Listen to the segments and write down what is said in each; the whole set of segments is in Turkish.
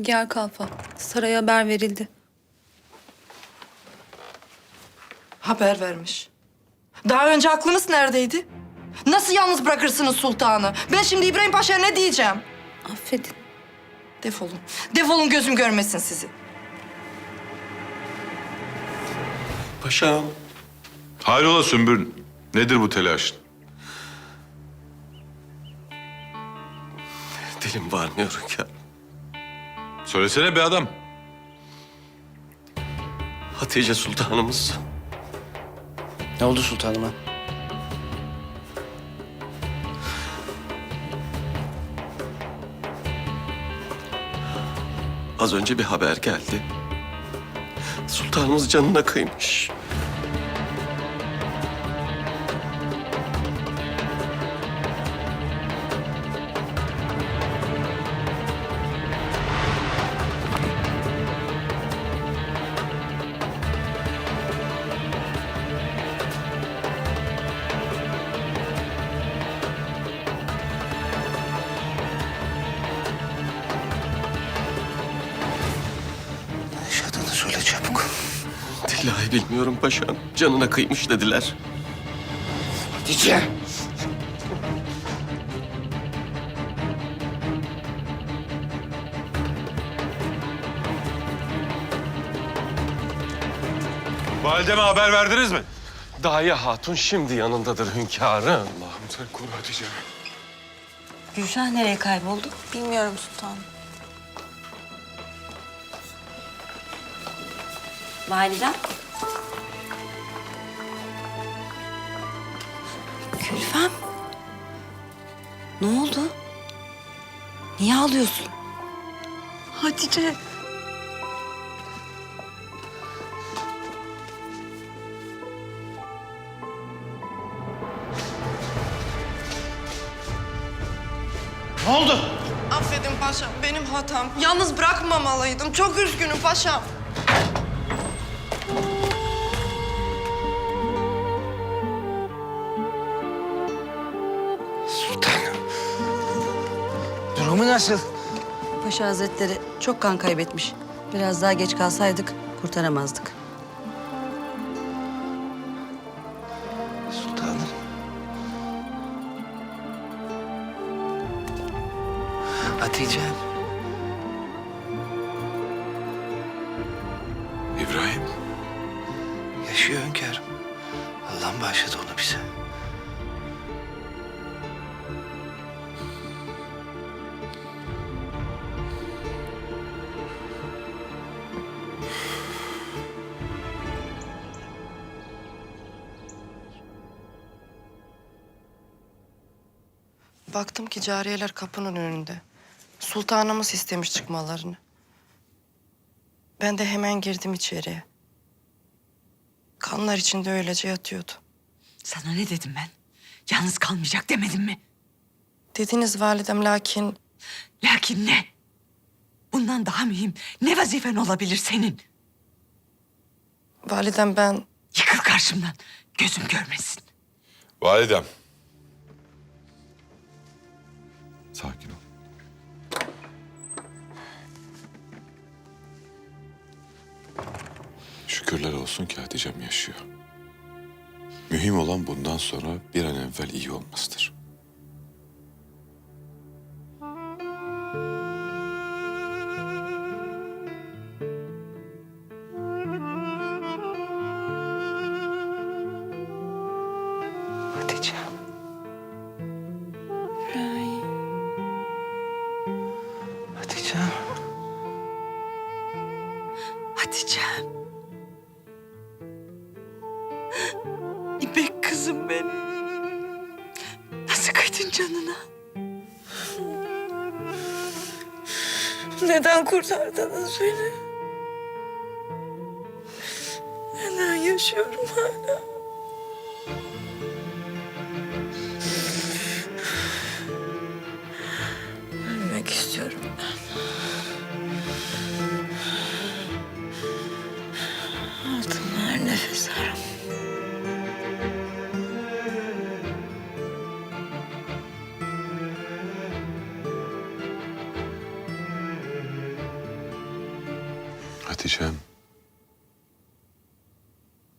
Gel Kalfa. Saraya haber verildi. Haber vermiş. Daha önce aklınız neredeydi? Nasıl yalnız bırakırsınız sultanı? Ben şimdi İbrahim Paşa'ya ne diyeceğim? Affedin. Defolun. Defolun gözüm görmesin sizi. Paşam. Hayrola Sümbül? Nedir bu telaşın? Dilim varmıyor hünkârım. Söylesene be adam. Hatice Sultanımız Ne oldu sultanıma? az önce bir haber geldi. Sultanımız canına kıymış. Bilmiyorum paşam. Canına kıymış dediler. Hatice. Valideme haber verdiniz mi? Daya Hatun şimdi yanındadır hünkârım. Allah'ım sen koru Hatice. Gülşah nereye kayboldu? Bilmiyorum sultanım. Validem. Gülfem. Ne oldu? Niye ağlıyorsun? Hatice. Ne oldu? Affedin paşam. Benim hatam. Yalnız bırakmamalıydım. Çok üzgünüm paşam. Durumu nasıl? Paşa Hazretleri çok kan kaybetmiş. Biraz daha geç kalsaydık kurtaramazdık. Sultanım. Hatice. İbrahim. Yaşıyor hünkârım. Allah'ım bağışladı onu bize. Baktım ki cariyeler kapının önünde. Sultanımız istemiş çıkmalarını. Ben de hemen girdim içeriye. Kanlar içinde öylece yatıyordu. Sana ne dedim ben? Yalnız kalmayacak demedim mi? Dediniz validem lakin Lakin ne? Bundan daha mühim ne vazifen olabilir senin? validem ben Yıkıl karşımdan. Gözüm görmesin. Validem. Sakin ol. Şükürler olsun ki Hatice'm yaşıyor. Mühim olan bundan sonra bir an evvel iyi olmasıdır. Hatice'm. İpek kızım benim. Nasıl kıydın canına? neden kurtardınız beni? Neden yaşıyorum hala? Hatice'm.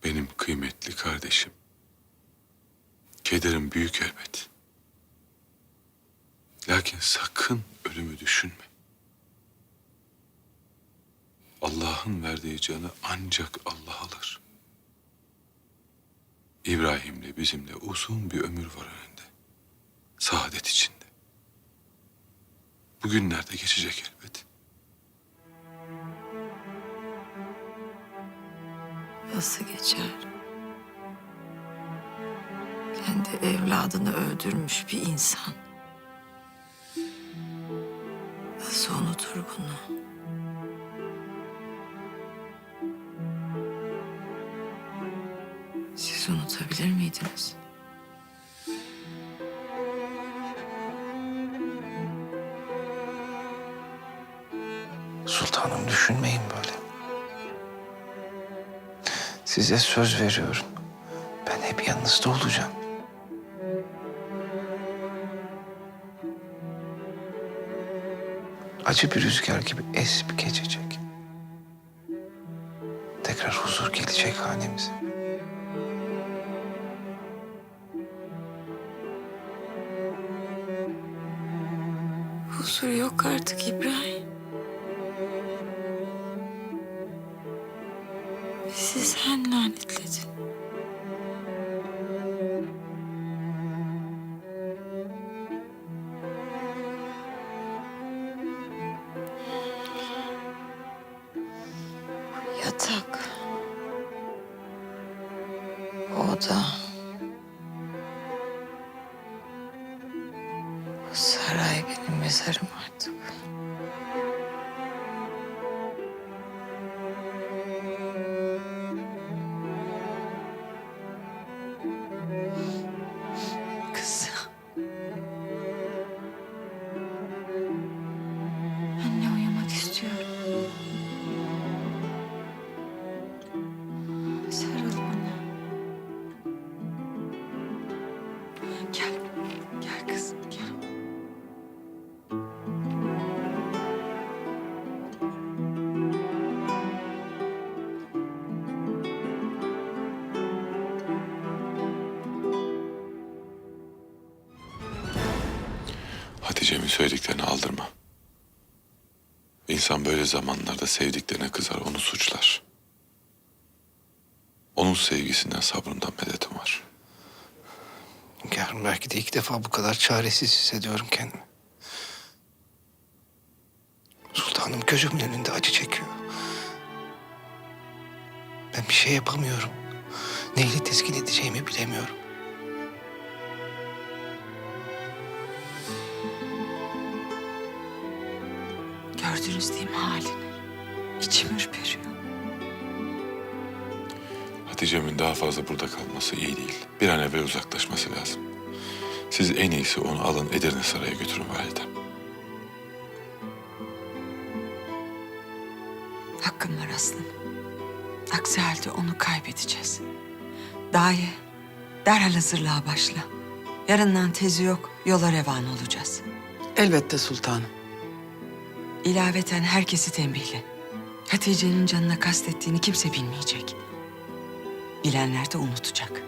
Benim kıymetli kardeşim. Kederim büyük elbet. Lakin sakın ölümü düşünme. Allah'ın verdiği canı ancak Allah alır. İbrahim'le bizimle uzun bir ömür var önünde. Saadet içinde. Bugünler de geçecek elbet. Nasıl geçer? Kendi evladını öldürmüş bir insan. Nasıl unutur bunu? Siz unutabilir miydiniz? Sultanım düşünmeyin böyle. Size söz veriyorum. Ben hep yanınızda olacağım. Acı bir rüzgar gibi esip geçecek. Tekrar huzur gelecek hanemize. Huzur yok artık İbrahim. Sen lanetledin. Yatak. Oda. Saray benim mezarım artık. Hatice'min söylediklerini aldırma. İnsan böyle zamanlarda sevdiklerine kızar, onu suçlar. Onun sevgisinden, sabrından medetim var. Hünkârım belki de ilk defa bu kadar çaresiz hissediyorum kendimi. Sultanım gözümün önünde acı çekiyor. Ben bir şey yapamıyorum. Neyle teskin edeceğimi bilemiyorum. Mi halini? İçim ürperiyor. Hatice'min daha fazla burada kalması iyi değil. Bir an evvel uzaklaşması lazım. Siz en iyisi onu alın Edirne Sarayı'na götürün validem. Hakkım var aslında. Aksi halde onu kaybedeceğiz. Daye, derhal hazırlığa başla. Yarından tezi yok, yola revan olacağız. Elbette sultanım. İlaveten herkesi tembihle. Hatice'nin canına kastettiğini kimse bilmeyecek. Bilenler de unutacak.